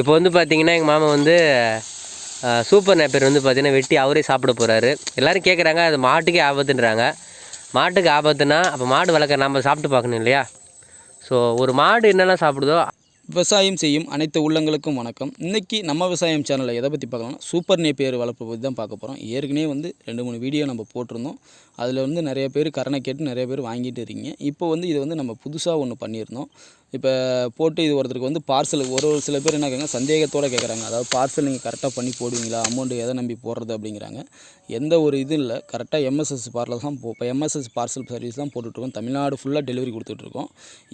இப்போ வந்து பார்த்தீங்கன்னா எங்கள் மாமா வந்து சூப்பர் நேப்பர் வந்து பார்த்திங்கன்னா வெட்டி அவரே சாப்பிட போகிறாரு எல்லோரும் கேட்குறாங்க அது மாட்டுக்கே ஆபத்துன்றாங்க. மாட்டுக்கு ஆபத்துனா அப்போ மாடு வளர்க்க நம்ம சாப்பிட்டு பார்க்கணும் இல்லையா? ஸோ ஒரு மாடு என்னெல்லாம் சாப்பிடுதோ விவசாயம் செய்யும் அனைத்து உள்ளங்களுக்கும் வணக்கம். இன்றைக்கி நம்ம விவசாயம் சேனலில் எதை பற்றி பார்க்கலாம்னா சூப்பர் நேப்பியர் வளர்ப்பு பற்றி தான் பார்க்க போகிறோம் ஏற்கனவே வந்து ரெண்டு மூணு வீடியோ நம்ம போட்டிருந்தோம். அதில் வந்து நிறைய பேர் கரணை கேட்டு நிறைய பேர் வாங்கிட்டு இருக்கீங்க. இப்போ வந்து இது வந்து நம்ம புதுசாக ஒன்று பண்ணியிருந்தோம். இப்போ போட்டு இது ஒருத்தருக்கு வந்து பார்சல் ஒரு ஒரு சில பேர் என்ன கேட்குறாங்க சந்தேகத்தோடு கேட்குறாங்க. அதாவது பார்சல் நீங்கள் கரெக்டாக பண்ணி போடுவீங்களா? அமௌண்ட்டு எதை நம்பி போடுறது அப்படிங்கிறாங்க. எந்த ஒரு இது இல்லை. கரெக்டாக எம்எஸ்எஸ் பார்சல் தான் போ இப்போ எம்எஸ்எஸ் பார்சல் சர்வீஸ் தான் போட்டுட்ருக்கோம். தமிழ்நாடு ஃபுல்லாக டெலிவரி கொடுத்துட்ருக்கோம்.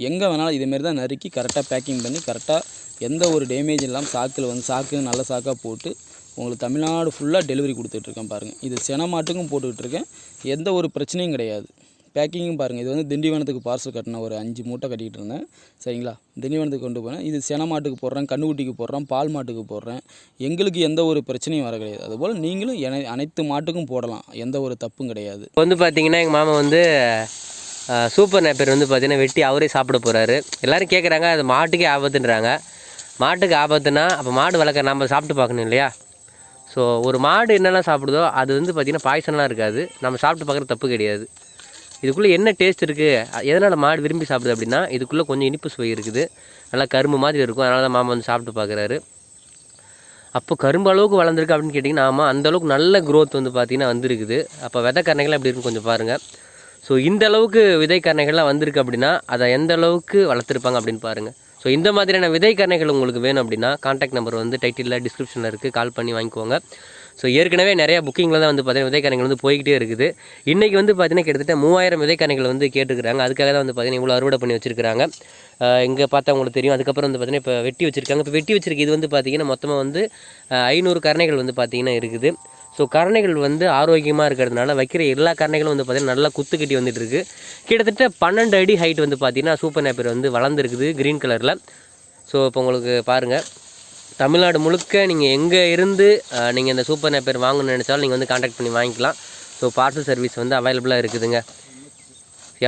எங்கே வேணாலும் இதேமாரி தான் நறுக்கி கரெக்டாக பேக்கிங் பண்ணி கரெக்டாக எந்த ஒரு டேமேஜ் இல்லாமல் சாக்கில் வந்து சாக்கு நல்ல சாக்காக போட்டு உங்களுக்கு தமிழ்நாடு ஃபுல்லாக டெலிவரி கொடுத்துட்ருக்கேன் பாருங்கள் இது சென மாட்டுக்கும் போட்டுக்கிட்டு இருக்கேன் எந்த ஒரு பிரச்சனையும் கிடையாது. பேக்கிங்கும் பாருங்கள் இது வந்து திண்டிவனத்துக்கு பார்சல் கட்டின ஒரு அஞ்சு மூட்டை கட்டிக்கிட்டு இருந்தேன். சரிங்களா? திண்டிவனத்துக்கு கொண்டு போனேன். இது சென மாட்டுக்கு போடுறேன் கண்ணுக்குட்டிக்கு போடுறேன் பால் மாட்டுக்கு போடுறேன். எங்களுக்கு எந்த ஒரு பிரச்சனையும் வர கிடையாது. அதுபோல் நீங்களும் என- அனைத்து மாட்டுக்கும் போடலாம். எந்த ஒரு தப்பும் கிடையாது. இப்போ வந்து பார்த்தீங்கன்னா எங்கள் மாமா வந்து சூப்பர் நேப்பர் வந்து பார்த்திங்கன்னா வெட்டி அவரே சாப்பிட போகிறாரு எல்லாரும் கேட்குறாங்க அது மாட்டுக்கே ஆபத்துன்றாங்க. மாட்டுக்கு ஆபத்துனா அப்போ மாடு வளர்க்க நம்ம சாப்பிட்டு பார்க்கணும் இல்லையா? ஸோ ஒரு மாடு என்னெல்லாம் சாப்பிடுதோ அது வந்து பார்த்திங்கன்னா பாய்சன்லாம் இருக்காது. நம்ம சாப்பிட்டு பார்க்குற தப்பு கிடையாது. இதுக்குள்ளே என்ன டேஸ்ட் இருக்குது எதனால் மாடு விரும்பி சாப்பிடுது அப்படின்னா இதுக்குள்ளே கொஞ்சம் இனிப்பு சுவை இருக்குது. நல்லா கரும்பு மாதிரி இருக்கும். அதனால தான் மாமா வந்து சாப்பிட்டு பார்க்குறாரு அப்போ கரும்பு அளவுக்கு வளர்ந்துருக்கு அப்படின்னு கேட்டிங்கன்னா ஆமாம் அந்த அளவுக்கு நல்ல க்ரோத் வந்து பார்த்திங்கன்னா வந்திருக்குது. அப்போ விதை கரணைகள் எப்படி இருக்குன்னு கொஞ்சம் பாருங்கள் ஸோ இந்த அளவுக்கு விதை கரணைகள்லாம் வந்திருக்கு அப்படின்னா அதை எந்த அளவுக்கு வளர்த்துருப்பாங்க அப்படின்னு பாருங்கள் ஸோ இந்த மாதிரியான விதைக்கரணைகள் உங்களுக்கு வேணும் அப்படின்னா காண்டாக்ட் நம்பர் வந்து டைட்டிலில் டிஸ்கிரிப்ஷனில் இருக்குது கால் பண்ணி வாங்கிக்கோங்க. ஸோ ஏற்கனவே நிறைய புக்கிங்கில் தான் வந்து பார்த்தீங்கன்னா விதைக்கணைகள் வந்து போய்கிட்டே இருக்குது. இன்றைக்கி வந்து பார்த்தீங்கன்னா கிட்டத்தட்ட மூவாயிரம் விதைக்கணைகள் வந்து கேட்டுருக்காங்க அதுக்காக தான் வந்து பார்த்தீங்கன்னா இவ்வளோ அறுவடை பண்ணி வச்சிருக்காங்க இங்கே பார்த்தா உங்களுக்கு தெரியும். அதுக்கப்புறம் வந்து பார்த்தீங்கன்னா இப்போ வெட்டி வச்சிருக்காங்க. இப்போ வெட்டி வச்சிருக்க இது வந்து பார்த்தீங்கன்னா மொத்தமாக வந்து ஐநூறு கரணைகள் வந்து பார்த்தீங்கன்னா இருக்குது. ஸோ கரணைகள் வந்து ஆரோக்கியமாக இருக்கிறதுனால வைக்கிற எல்லா கரணைகளும் வந்து பார்த்திங்கன்னா நல்லா குத்து கட்டி வந்துட்டு இருக்கு கிட்டத்தட்ட பன்னெண்டு அடி ஹைட் வந்து பார்த்தீங்கன்னா சூப்பர் நேப்பர் வந்து வளர்ந்துருக்குது க்ரீன் கலரில் ஸோ இப்போ உங்களுக்கு பாருங்கள் தமிழ்நாடு முழுக்க நீங்கள் எங்கே இருந்து நீங்கள் இந்த சூப்பர் நேப்பர் வாங்கணும்னு நினச்சாலும் நீங்கள் வந்து காண்டாக்ட் பண்ணி வாங்கிக்கலாம். ஸோ பார்சல் சர்வீஸ் வந்து அவைலபிளாக இருக்குதுங்க.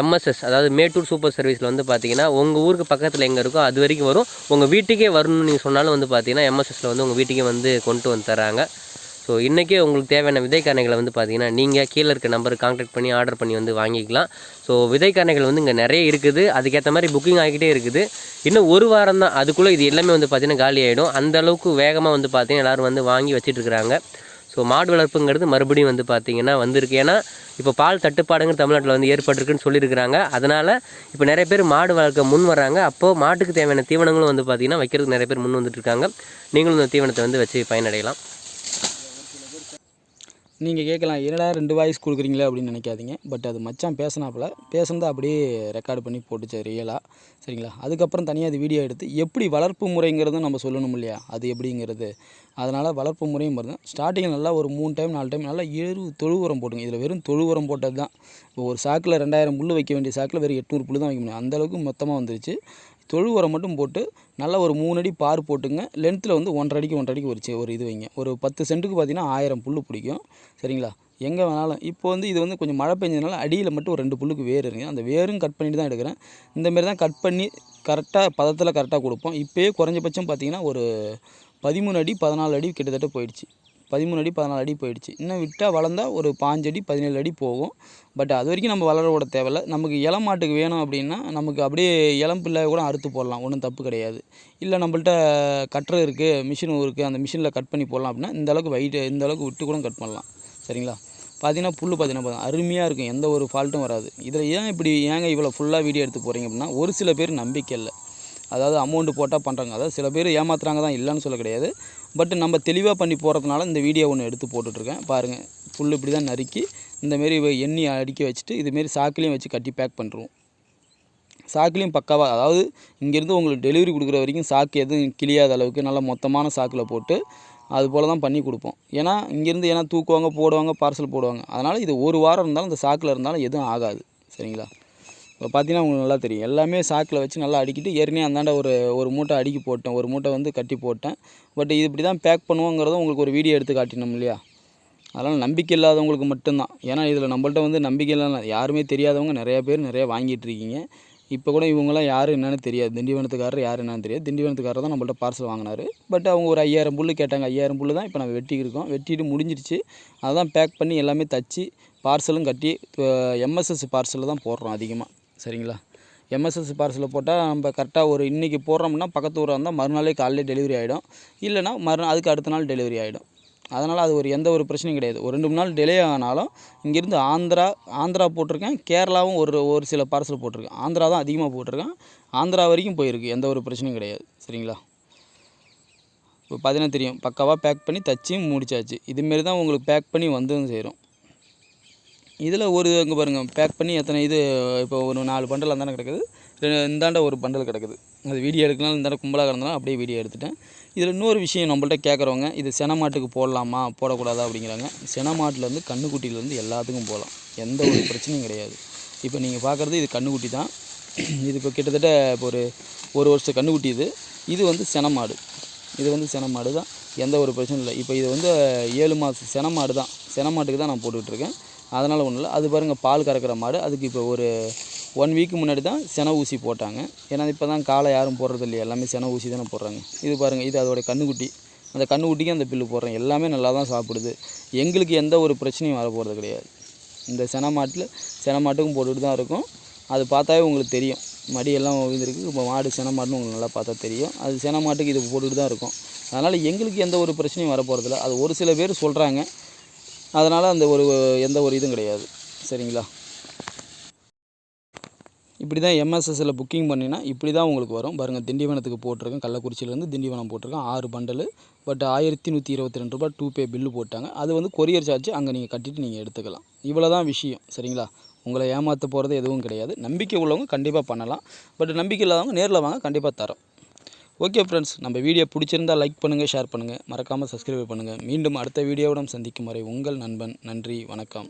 எம்எஸ்எஸ் அதாவது மேட்டூர் சூப்பர் சர்வீஸில் வந்து பார்த்தீங்கன்னா உங்கள் ஊருக்கு பக்கத்தில் எங்கே இருக்கோ அது வரைக்கும் வரும். உங்கள் வீட்டுக்கே வரணும்னு நீங்கள் சொன்னாலும் வந்து பார்த்தீங்கன்னா எம்எஸ்எஸில் வந்து உங்கள் வீட்டுக்கே வந்து கொண்டு வந்து தராங்க ஸோ இன்றைக்கே உங்களுக்கு தேவையான விதைக்காரணைகளை வந்து பார்த்தீங்கன்னா நீங்கள் கீழே இருக்க நம்பருக்கு காண்டாக்ட் பண்ணி ஆர்டர் பண்ணி வந்து வாங்கிக்கலாம். ஸோ விதைக்காரணைகள் வந்து இங்கே நிறைய இருக்குது. அதுக்கேற்ற மாதிரி புக்கிங் ஆகிட்டே இருக்குது. இன்னும் ஒரு வாரம் தான். அதுக்குள்ளே இது எல்லாமே வந்து பார்த்திங்கன்னா காலி ஆகிடும் அந்த அளவுக்கு வேகமாக வந்து பார்த்தீங்கன்னா எல்லோரும் வந்து வாங்கி வச்சுட்டுருக்குறாங்க. ஸோ மாடு வளர்ப்புங்கிறது மறுபடியும் வந்து பார்த்திங்கன்னா வந்திருக்கு. ஏன்னா இப்போ பால் தட்டுப்பாடுங்க தமிழ்நாட்டில் வந்து ஏற்பட்டிருக்குன்னு சொல்லியிருக்கிறாங்க. அதனால் இப்போ நிறைய பேர் மாடு வளர்க்க முன் வராங்க அப்போது மாட்டுக்கு தேவையான தீவனங்களும் வந்து பார்த்திங்கன்னா வைக்கிறதுக்கு நிறைய பேர் முன் வந்துட்டுருக்காங்க. நீங்களும் இந்த தீவனத்தை வந்து வச்சு பயனடையலாம். நீங்கள் கேட்கலாம் என்னடா ரெண்டு வாய்ஸ் கொடுக்குறீங்களே? அப்படின்னு நினைக்காதீங்க. பட் அது மச்சான் பேசினாப்பில் பேசுனதை அப்படியே ரெக்கார்டு பண்ணி போட்டுச்சு ரியலாக சரிங்களா? அதுக்கப்புறம் தனியாக அது வீடியோ எடுத்து எப்படி வளர்ப்பு முறைங்கிறதும் நம்ம சொல்லணும் இல்லையா? அது எப்படிங்கிறது. அதனால் வளர்ப்பு முறையும் பாருங்கள் ஸ்டார்டிங்கில் நல்லா ஒரு மூணு டைம் நாலு டைம் நல்லா ஏழு தொழு உரம் போட்டுங்க. இதில் வெறும் தொழு உரம் போட்டது தான். இப்போ ஒரு சாக்கில் ரெண்டாயிரம் புல் வைக்க வேண்டிய சாக்கில் வெறும் எட்நூறு புல் தான் வைக்க முடியும். அந்தளவுக்கு மொத்தமாக வந்துருச்சு. தொழு உரம் மட்டும் போட்டு நல்லா ஒரு மூணு அடி பார் போட்டுங்க. லென்த்தில் வந்து ஒன்றரை அடிக்கு ஒன்றரை அடிக்கு ஒரு ஒரு இது வைங்க. ஒரு பத்து சென்ட்டுக்கு பார்த்தீங்கன்னா ஆயிரம் புல் பிடிக்கும். சரிங்களா? எங்கே வேணாலும். இப்போ வந்து இது வந்து கொஞ்சம் மழை பெஞ்சதுனால அடியில் மட்டும் ஒரு ரெண்டு புல்லுக்கு வேர் இருக்குது அந்த வேரும் கட் பண்ணிட்டு தான் எடுக்கிறேன். இந்தமாரி தான் கட் பண்ணி கரெக்டாக பதத்தில் கரெக்டாக கொடுப்போம். இப்போயே குறைஞ்சபட்சம் பார்த்தீங்கன்னா ஒரு பதிமூணு அடி பதினாலு அடி கிட்டத்தட்ட போயிடுச்சு. பதிமூணு அடி பதினாலு அடி போயிடுச்சு. இன்னும் விட்டால் வளர்ந்தா ஒரு பாஞ்சு அடி பதினேழு அடி போகும். பட் அது வரைக்கும் நம்ம வளர விட தேவையில்ல. நமக்கு இளம் மாட்டுக்கு வேணும் அப்படின்னா நமக்கு அப்படியே இளம் பிள்ளை கூட அறுத்து போடலாம். ஒன்றும் தப்பு கிடையாது. இல்லை நம்மள்ட்ட கட்டுற இருக்குது மிஷின் இருக்குது அந்த மிஷினில் கட் பண்ணி போடலாம் அப்படின்னா இந்த அளவுக்கு வெயிட் இந்த அளவுக்கு விட்டு கூட கட் பண்ணலாம். சரிங்களா? பார்த்தீங்கன்னா புல் பார்த்தீங்கன்னா அருமையாக இருக்கும். எந்த ஒரு ஃபால்ட்டும் வராது. இதில் ஏன் இப்படி ஏங்க இவ்வளோ ஃபுல்லாக வீடியோ எடுத்து போகிறீங்க அப்படின்னா ஒரு சில பேர் நம்பிக்கை இல்லை. அதாவது அமௌண்ட்டு போட்டால் பண்ணுறாங்க அதாவது சில பேர் ஏமாத்துறாங்க தான் இல்லைன்னு சொல்ல கிடையாது. பட் நம்ம தெளிவாக பண்ணி போகிறதுனால இந்த வீடியோ ஒன்று எடுத்து போட்டுட்ருக்கேன். பாருங்கள் புல் இப்படி தான் நறுக்கி இந்தமாரி எண்ணி அடுக்கி வச்சுட்டு இதுமாரி சாக்குலேயும் வச்சு கட்டி பேக் பண்ணுறோம் சாக்குலேயும் பக்காவாக அதாவது இங்கேருந்து உங்களுக்கு டெலிவரி கொடுக்குற வரைக்கும் சாக்கு எதுவும் கிளியாத அளவுக்கு நல்லா மொத்தமான சாக்கில் போட்டு அது போல் தான் பண்ணி கொடுப்போம். ஏன்னா இங்கேருந்து ஏன்னா தூக்குவாங்க போடுவாங்க பார்சல் போடுவாங்க. அதனால் இது ஒரு வாரம் இருந்தாலும் இந்த சாக்கில் இருந்தாலும் எதுவும் ஆகாது. சரிங்களா? இப்போ பார்த்தீங்கன்னா உங்களுக்கு நல்லா தெரியும். எல்லாமே சாக்கில் வச்சு நல்லா அடிக்கிட்டு ஏற்கனவே அந்தாண்ட ஒரு ஒரு மூட்டை அடுக்கி போட்டேன். ஒரு மூட்டை வந்து கட்டி போட்டேன். பட் இது இப்படி தான் பேக் பண்ணுவோங்கிறதும் உங்களுக்கு ஒரு வீடியோ எடுத்து காட்டினோம் இல்லையா? அதனால் நம்பிக்கை இல்லாதவங்களுக்கு மட்டும்தான். ஏன்னா இதில் நம்மள்ட்ட வந்து நம்பிக்கை இல்லாத யாருமே தெரியாதவங்க நிறையா பேர் நிறையா வாங்கிட்டு இருக்கீங்க. இப்போ கூட இவங்களாம் யார் என்னென்னு தெரியாது. திண்டிவனத்துக்காரர் யார் என்னென்னு தெரியாது. திண்டிவனத்துக்காரர் தான் நம்மள்ட்ட பார்சல் வாங்கினாரு. பட் அவங்க ஒரு ஐயாயிரம் புல் கேட்டாங்க. ஐயாயிரம் புல் தான் இப்போ நம்ம வெட்டிக்கிருக்கோம் வெட்டிட்டு முடிஞ்சிருச்சு. அதான் பேக் பண்ணி எல்லாமே தச்சு பார்சலும் கட்டி எம்எஸ்எஸ் பார்சலில் தான் போடுறோம் அதிகமாக சரிங்களா? எம்எஸ்எஸ் பார்சலில் போட்டால் நம்ம கரெக்டாக ஒரு இன்றைக்கி போடுறோம்னா பக்கத்து ஊராக இருந்தால் மறுநாளே காலையிலே டெலிவரி ஆகிடும் இல்லைனா மறுநாள் அதுக்கு அடுத்த நாள் டெலிவரி ஆகிடும் அதனால் அது ஒரு எந்த ஒரு பிரச்சனையும் கிடையாது. ஒரு ரெண்டு மூணு நாள் டிலே ஆனாலும் இங்கேருந்து ஆந்திரா ஆந்திரா போட்டிருக்கேன். கேரளாவும் ஒரு ஒரு சில பார்சல் போட்டிருக்கேன். ஆந்திரா தான் அதிகமாக போட்டிருக்கேன். ஆந்திரா வரைக்கும் போயிருக்கு. எந்த ஒரு பிரச்சனையும் கிடையாது. சரிங்களா? இப்போ பார்த்தீங்கன்னா தெரியும். பக்காவாக பேக் பண்ணி தச்சியும் முடிச்சாச்சு. இதுமாரி தான் உங்களுக்கு பேக் பண்ணி வந்ததும் சேரும். இதில் ஒரு இங்கே பாருங்கள் பேக் பண்ணி எத்தனை இது இப்போ ஒரு நாலு பண்டல் அந்தாண்ட கிடக்குது. இந்தாண்ட ஒரு பண்டல் கிடக்குது. அது வீடியோ எடுக்கலாம் இந்தாண்ட கும்பலாக கிடந்தாலும் அப்படியே வீடியோ எடுத்துட்டேன். இதில் இன்னொரு விஷயம் நம்மள்ட்ட கேட்குறவங்க இது செனமாட்டுக்கு போடலாமா போடக்கூடாதா அப்படிங்கிறாங்க. செனமாட்டிலேருந்து கண்ணுக்குட்டியிலேருந்து எல்லாத்துக்கும் போகலாம். எந்த ஒரு பிரச்சனையும் கிடையாது. இப்போ நீங்கள் பார்க்குறது இது கண்ணுக்குட்டி தான். இது இப்போ கிட்டத்தட்ட இப்போ ஒரு ஒரு வருஷம் கண்ணுக்குட்டி இது. இது வந்து செனமாடு. இது வந்து செனமாடு தான். எந்த ஒரு பிரச்சனையும் இல்லை. இப்போ இது வந்து ஏழு மாதம் செனமாடு தான். செனமாட்டுக்கு தான் நான் போட்டுக்கிட்டுருக்கேன் அதனால் ஒன்றும் இல்லை. அது பாருங்கள் பால் கறக்கிற மாடு. அதுக்கு இப்போ ஒரு ஒன் வீக் முன்னாடி தான் சென ஊசி போட்டாங்க. ஏன்னா இப்போ தான் காலை யாரும் போடுறது இல்லையா. எல்லாமே சென ஊசி தானே போடுறாங்க. இது பாருங்கள் இது அதோட கண்ணுக்குட்டி. அந்த கண்ணுக்குட்டிக்கு அந்த பில்லு போடுறேன் எல்லாமே நல்லா தான் சாப்பிடுது. எங்களுக்கு எந்த ஒரு பிரச்சனையும் வர போகிறது கிடையாது. இந்த சென மாட்டில் சென மாட்டுக்கும் போட்டுட்டு தான் இருக்கும். அது பார்த்தாவே உங்களுக்கு தெரியும். மடியெல்லாம் விழுந்திருக்கு. இப்போ மாடு சென மாட்டுன்னு உங்களுக்கு நல்லா பார்த்தா தெரியும். அது சென மாட்டுக்கு இது போட்டுட்டு தான் இருக்கும். அதனால் எங்களுக்கு எந்த ஒரு பிரச்சனையும் வர போகிறதில்ல அது ஒரு சில பேர் சொல்கிறாங்க அதனால் அந்த ஒரு எந்த ஒரு இதுவும் கிடையாது. சரிங்களா? இப்படி தான் எம்எஸ்எஸ்ஸில் புக்கிங் பண்ணினா இப்படி தான் உங்களுக்கு வரும். பாருங்கள் திண்டிவனத்துக்கு போட்டிருக்கேன். கள்ளக்குறிச்சியிலேருந்து திண்டிவனம் போட்டிருக்கேன். ஆறு பண்டலு பட் ஆயிரத்தி நூற்றி இருபத்தி ரெண்டு ரூபா டூ பே பில்லு போட்டாங்க. அது வந்து கொரியர் சார்ஜ் அங்கே நீங்கள் கட்டிட்டு நீங்கள் எடுத்துக்கலாம். இவ்வளோ தான் விஷயம். சரிங்களா? உங்களை ஏமாற்ற போகிறது எதுவும் கிடையாது. நம்பிக்கை உள்ளவங்க கண்டிப்பாக பண்ணலாம். பட் நம்பிக்கை இல்லாதவங்க நேரில் வாங்க கண்டிப்பாக தரோம். ஓகே ஃப்ரெண்ட்ஸ் நம்ம வீடியோ பிடிச்சிருந்தால் லைக் பண்ணுங்கள் ஷேர் பண்ணுங்கள் மறக்காமல் சப்ஸ்கிரைப் பண்ணுங்கள் மீண்டும் அடுத்த வீடியோவுடன் சந்திக்கும் வரை உங்கள் நண்பன் நன்றி வணக்கம்.